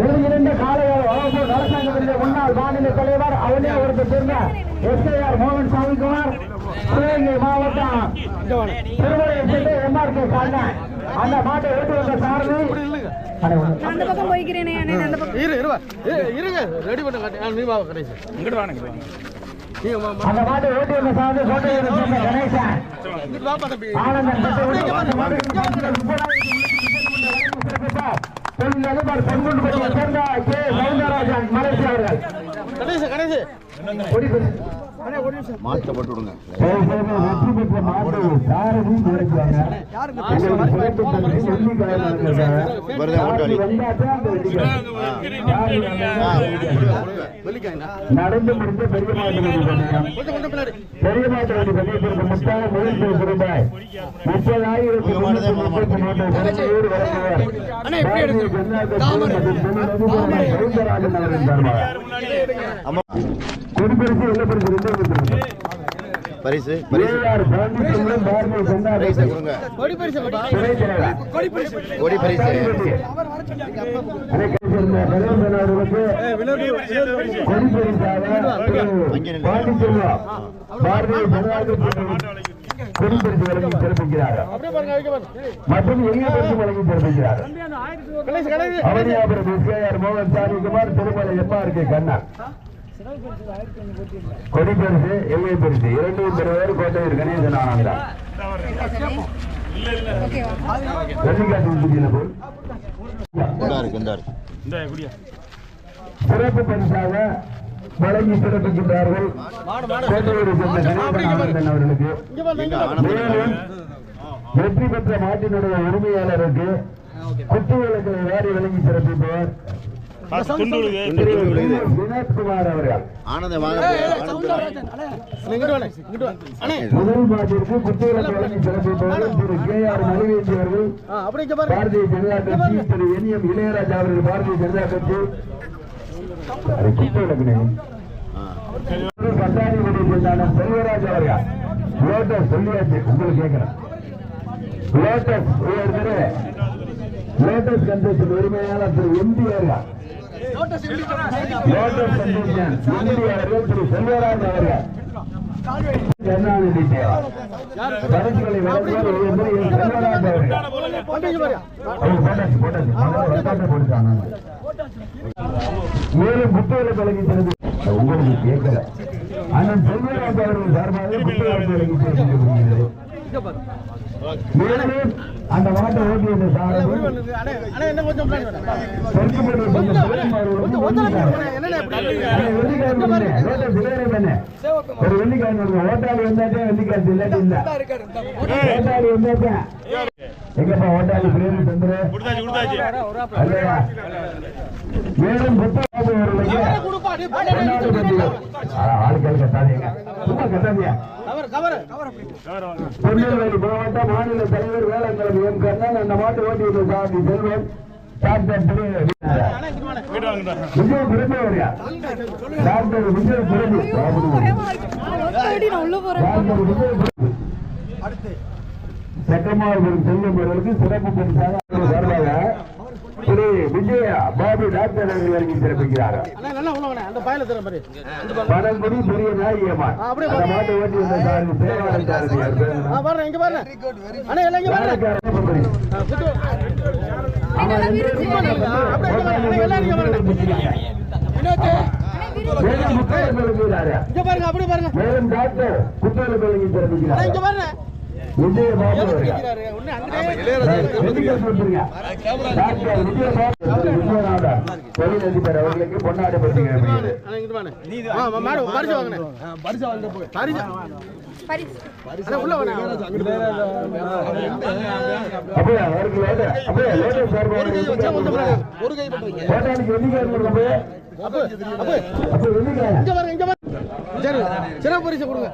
ஒருங்கிணைந்த காலையால் வளர்ப்பு நலசங்கத்தினுடைய முன்னாள் மாநில தலைவர் அவனே அவருக்கு சேர்ந்த எஸ்ஐஆர் மோகன் சாமிக்குமார். சிவகங்கை மாவட்டம் திருமலை சேர்ந்த எம்ஆர் கே காண்டன் அந்த மாட்டை வந்த சாரதி. அந்த பக்கம் போய்க்கிறேனே அண்ணே அந்த பக்கம். இரு இருவா இருங்க. ரெடி பண்ண காட்டி. நீ வா கடைசி. இங்கிட்டு வாங்க. அந்த மாட்டை ஓட்டு வந்த சாரதி கணேசன். ஆனந்தன் மலேசியா அவர்கள் கணேச கணேச கொடி பெரு- மாற்ற போட்டு விடுங்க நடந்து முடிந்த பெரிய பெரிய மொத்தம் முதல் ரூபாய். முப்பதாயிரத்தி முன்னூத்தி முப்பத்தி மூன்று வெள்ளை பரிசு கொடுங்க. கொடி. கொடி பாருங்க மற்றும் எளிய பரிசு வழங்கி அவனியாபுரம் எஸ்கேஆர் மோகன் சாமிக்குமார் திருமலை எம்ஆர் கே கண்ணா. கொடிப்பரிசு எல்லை பரிசு இரண்டையும் பெறுவர் கோட்டையூர் கணேசன் ஆனந்தா. சிறப்பு பரிசாக வழங்கி சிறப்பிக்கின்றார்கள் கோட்டையூரை சேர்ந்த கணேசன் ஆனந்தன் அவர்களுக்கு. மேலும் வெற்றி பெற்ற மாட்டினுடைய உரிமையாளருக்கு குத்து விளக்கை வாரி வழங்கி சிறப்பிப்பவர் வினோத்குமார் அவர்கள். முதல் வழங்கி திரு கே ஆர் மணிவேந்தி அவர்கள். பாரதிய ஜனதா கட்சி திரு என் எம் இளையராஜா அவர்கள் பாரதிய ஜனதா கட்சி. பட்டாணிபுரி சேர்ந்தான செல்வராஜ் அவர்கள். லோட்டஸ் சொல்லியாச்சு உங்களுக்கு கேட்கிறேன். லோட்டஸ் உயர்ந்தது லோட்டஸ் கன்வென்ஷன் உரிமையாளர் திரு எம்பி செல்வராஜ் அவர்கள் கருணாநிதி தேவா மேலும் புத்தகங்களை உங்களுக்கு கேட்கல ஆனால் செல்வராஜ் அவர்கள் சார்பாக புத்தகங்களை வழங்கி அந்த மாட்டை ஓட்டி வந்த சாரதி அண்ணே அண்ணே என்ன கொஞ்சம் பின்னாடி வாண்ணே. தெற்குப்பள்ளி கொஞ்சம் சிவம் அவர்களுக்கு ஒதுக்கிட்டாங்க. என்னண்ணே இப்படி? அண்ணே, வெள்ளிக்கிழமை தானே, ரோட்டை சிவகங்கை தானே. ஒரு வெள்ளிக்கிழமை இருக்கு. ஓட்டாளி வந்தாட்டே வெள்ளிக்கிழமை இல்லாட்டி இல்ல. ஓட்டாளி வந்தாட்டே. எங்கப்பா ஓட்டாளி பிரேமி தந்துரு? அல்லையா மேலும் புத்தகம் அவர்களுக்கு கொடுப்பா, நீ பொன்னாடு பண்டிகை. அட, ஆட்கள் கட்டாதீங்க திருநெல்வேலி மாவட்ட மாநில தலைவர் வேளாண்மை எம் கண்ணன் அந்த மாட்டு சாமி செல்வம். விஜய் டாக்டர் விஜய் பிரபு டாக்டர் விஜய் பிரபு அவர்களுக்கு சிறப்பு பரிசாக சார்பாக விஜய பாபு டாக்டர் அவர்கள் வழங்கி சிறப்பிக்கிறார். அண்ணே நல்லா உள்ள வாண்ணே. அந்த பாயில தர மாதிரி. பணங்குடி பெரிய அப்படியே அந்த மாட்டு ஓட்டி வந்த சாரதி தேவாரம் சாரதி மேலும் டாக்டர் அண்ணே இங்க சிறப்பிக்கிறார் பாருங்க விஜய பாபு அவர்கள் அவர்களுக்கு பொன்னாடு சிறப்பு பரிசு கொடுங்க.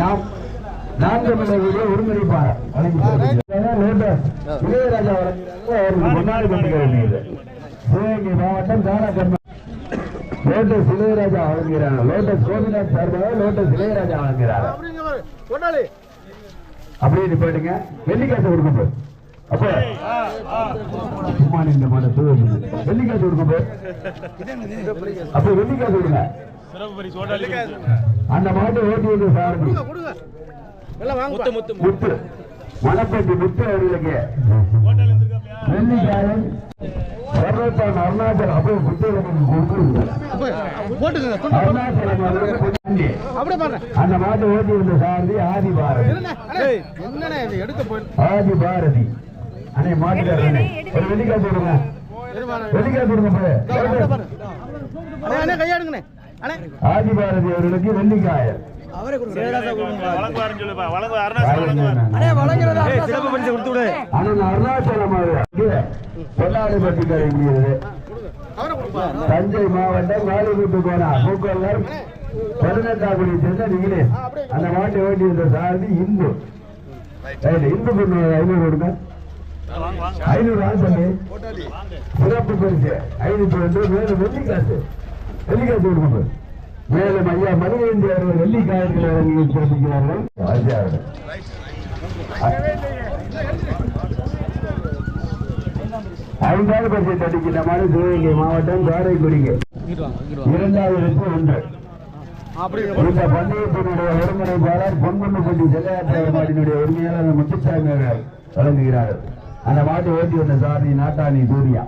நாம் நான்கு மணிக்கு ஒருங்கிணைப்பார் இளையராஜா சிவகங்கை மாவட்டம் தானகர்மா லோட்டஸ் இளையராஜா வழங்குகிறார். லோட்டஸ் கோபிநாத் சார்பாக லோட்டஸ் இளையராஜா வழங்குகிறார். அப்படியே வெள்ளிக்காசு அப்ப இந்த வெள்ளிக்காசு வெள்ளிக்காசு கொடுங்க அந்த மாட்டை ஓட்டி வந்து சாரதி முத்து முத்து மணப்பட்டி முத்து அவர்களுக்கு வெள்ளிக்காயன் சர்வத்தான் அருணாச்சலம் அப்படியே கொடுக்குறீங்க அருணாச்சலம் அவர்களுக்கு அந்த மாட்டை ஓட்டி வந்த சாரதி ஆதி பாரதி. ஆதி பாரதி. அண்ணே மாட்டுக்காரனே ஒரு வெள்ளிக்காசு கொடுங்க. வெள்ளிக்காசு கொடுங்க போய். அண்ணே கையாடுங்கண்ணே. அண்ணே. ஆதி பாரதி அவர்களுக்கு அவரை கொடுப்பா தஞ்சை மாவட்டம் காலிமுத்து கோணா பூக்கொல்லர் பதினெட்டாம் சேர்ந்த நீங்களே அந்த மாட்டை ஓட்டி இருந்த சாரதி இந்து இந்து பொண்ணு ஐநூறு கொடுங்க. ஐநூறு ஆசை சிறப்பு பரிசு. ஐநூத்தி ரெண்டு மேலும் வெள்ளிக்காசு. வெள்ளிக்காசு கொடுங்க மேலும் ஐயா அவர்கள் வெள்ளிக்காயர்கள் சிறப்பிக்கிறார்கள் ஐந்தாவது பரிசை மாதிரி சிவகங்கை மாவட்டம் காரைக்குடிங்க இரண்டாயிரத்து ஒன்று. இந்த பந்தயத்தினுடைய ஒருங்கிணைப்பாளர் பொன்குன்னப்பட்டி செல்லையாற்ற உரிமையாளர் முத்துசாமி அவர்கள் வழங்குகிறார்கள் அந்த மாட்டை ஓட்டி வந்த சாரதி நாட்டாணி சூர்யா.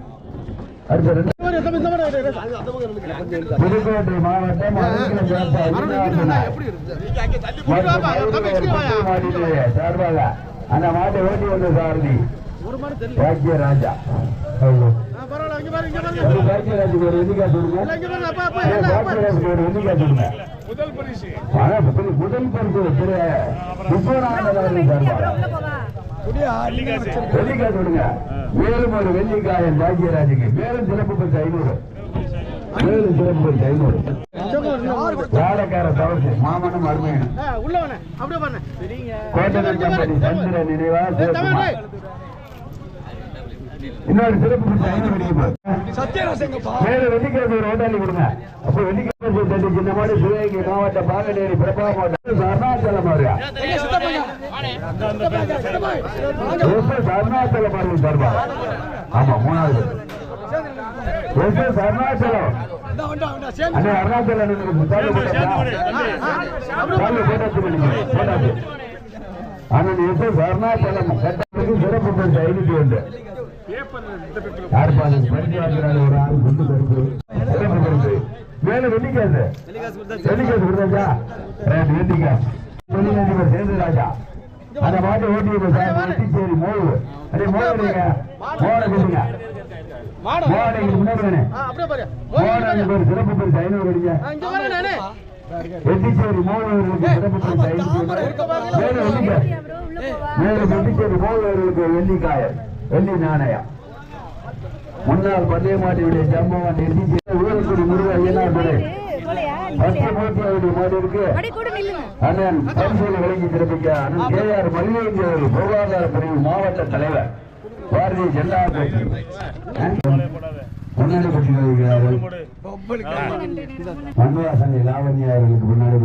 புதுக்கோட்டை மாவட்டம் சார்பாக அந்த மாட்டை ஓட்டி வந்த சாரதி பாக்கிய ராஜா ஆ, பரவாயில்ல இங்க பாருங்க இங்க பாருங்க ஒரு பாக்கியராஜுக்கு ஒரு எண்ணிக்கை சொல்லுங்க எண்ணிக்கை சொல்லுங்க முதல் முதல் பரிசு அவர்கள் மேலும் ஒரு வெள்ளிக்காயன் பாக்கியராஜுக்கு. மேலும் சிறப்பு பரிசு ஐநூறு. மேலும் சிறப்பு பரிசு ஐநூறு. வேலைக்கார தவசு. மாமனும் அருமையனும் கம்பெனி சந்திர நினைவா. இன்னொரு சிறப்பு பரிசு ஐநூறு கிடைக்கும் மேல வெள்ளிக்கிழமை ஒரு ஓட்டாளி கொடுங்க. அப்ப வெள்ளிக்கிழமை தள்ளி சின்ன மாதிரி சிவகங்கை மாவட்டம் பாகநேரி பிரபா மாவட்டம் அருணாச்சலம் அவரு எஸ் அருணாச்சலம் அவர்கள் சார்பா ஆமா மூணாவது. அருணாச்சலம். அண்ணன் எஸ் எஸ் அருணாச்சலம் கட்டத்துக்கு சிறப்பு பரிசு ஐநூத்தி ஒன்று. யார் பாருங்க பரிசு வாங்குறாரு ஒரு ஆள் குண்டு பரிசு சிறப்பு பரிசு மேல வெள்ளிக்காசு. வெள்ளிக்காசு கொடுத்தாச்சா? ரைட் வெள்ளிக்காசு. தொழிலதிபர் சேது ராஜா. அந்த மாட்டை ஓட்டி வெட்டிச்சேரி மோவு அதே மோவடிங்க மோட கட்டுங்க மாடம் மோவடைக்கு முன்னாடி அப்படியே மோவடைக்கு ஒரு சிறப்பு பரிசு ஐநூறு அடிங்க. வெட்டிச்சேரி மோவர்களுக்கு சிறப்பு பரிசு ஐநூறு மேலும் வெள்ளிச்சேரி மோவர்களுக்கு வெள்ளிக்காயர் வெள்ளி நாணயம். முன்னாள் பந்தயமாட்டியுடைய ஜம்பவன் நிறுத்தி ஊரக்குடி முருக ஐயனார் துறை அண்ணன் பரிசோலை வழங்கி சிறப்பிக்க அண்ணன் கே ஆர் மல்லிகை அவர்கள் பொருளாதார பிரிவு மாவட்ட தலைவர் பாரதிய ஜனதா கட்சி. முன்னாடி பற்றி வருகிறார்கள் மன்வாசனை லாவண்யா அவர்களுக்கு முன்னாடி